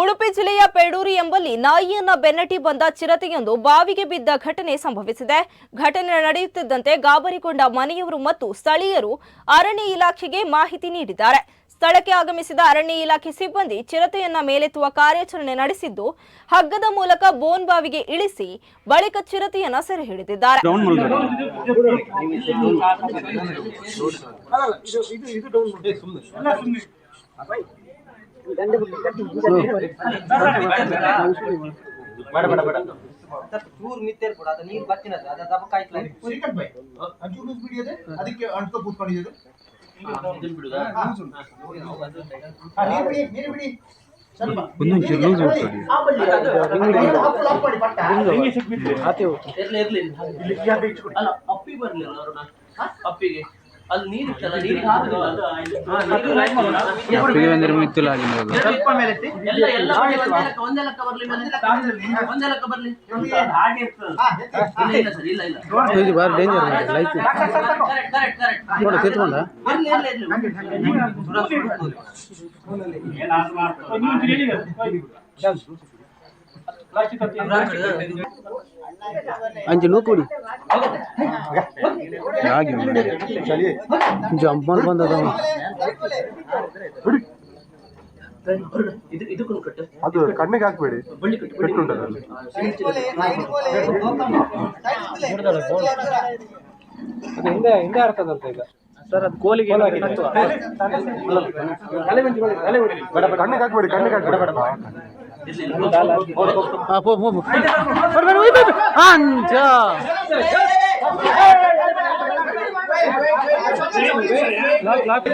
ಉಡುಪಿ ಜಿಲ್ಲೆಯ ಪೆಡೂರಿ ಎಂಬಲ್ಲಿ ನಾಯಿಯನ್ನ ಬೆನ್ನಟ್ಟಿ ಬಂದ ಚಿರತೆಯೊಂದು ಬಾವಿಗೆ ಬಿದ್ದ ಘಟನೆ ಸಂಭವಿಸಿದೆ. ಘಟನೆ ನಡೆಯುತ್ತಿದ್ದಂತೆ ಗಾಬರಿಗೊಂಡ ಮನೆಯವರು ಮತ್ತು ಸ್ಥಳೀಯರು ಅರಣ್ಯ ಇಲಾಖೆಗೆ ಮಾಹಿತಿ ನೀಡಿದ್ದಾರೆ. ಸ್ಥಳಕ್ಕೆ ಆಗಮಿಸಿದ ಅರಣ್ಯ ಇಲಾಖೆ ಸಿಬ್ಬಂದಿ ಚಿರತೆಯನ್ನ ಮೇಲೆತ್ತುವ ಕಾರ್ಯಾಚರಣೆ ನಡೆಸಿದ್ದು ಹಗ್ಗದ ಮೂಲಕ ಬೋನ್ ಬಾವಿಗೆ ಇಳಿಸಿ ಬಳಿಕ ಚಿರತೆಯನ್ನ ಸೆರೆ ಹಿಡಿದಿದ್ದಾರೆ. ಚೂರು ಮಿತ್ತೇರ್ ಕೂಡ ಅದು ನೀರು ಬತ್ತಿನದು ಅದು ದಬಕ ಅಂಚೂರು ಲೂಸ್ ಬಿಡಿಯದೆ ಅದಕ್ಕೆ ಅಂಟ್ಕೊ ಕೂತ್ಕೊಂಡಿದ್ದು ನೀರು ಬಿಡಿ ಒಂದೊಂಚೂರು ಲೂಸ್ ಮಾಡ್ಕೊಳ್ಳಿ. ಇರ್ಲಿ ಇರ್ಲಿ ಅಪ್ಪಿ ಅಪ್ಪಿಗೆ ಅಲ್ಲಿ ನೀರಿತ್ತಲ್ಲ ನೀರಿಗೆ. ಸ್ವಲ್ಪ ಮೇಲೆ. ಎಲ್ಲ ಎಲ್ಲ. ಇಲ್ಲ ಇಲ್ಲ ಸರ್ ಇಲ್ಲ ಇಲ್ಲ. ಇದು ಬಾರಿ danger life correct correct correct ನೋಡು ತಿರ್ಕೊಂಡ. ಇರ್ಲಿ ಇರ್ಲಿ ಇರ್ಲಿ ಅಂಚೆ ನೂ ಜಂಪ್ ಮಾಡಿ ಬಂದದ ಅದು ಕಣ್ಣಿಗೆ ಹಾಕ್ಬೇಡಿ. ಬಳ್ಳಿ ಹಿಂದೆ ಹಿಂದೆ ಆಡ್ತದಂತ ಈಗ. ಸರ್ ಅದು ಕೋಲಿಗೆ ಕಣ್ಣಿಗೆ ಹಾಕ್ಬೇಡಿ ಕಣ್ಣಿಗೆ ಹಾಕ್ಬೇಡಿ. ಹಾ ಲಾಕ್ ಲಾಕ್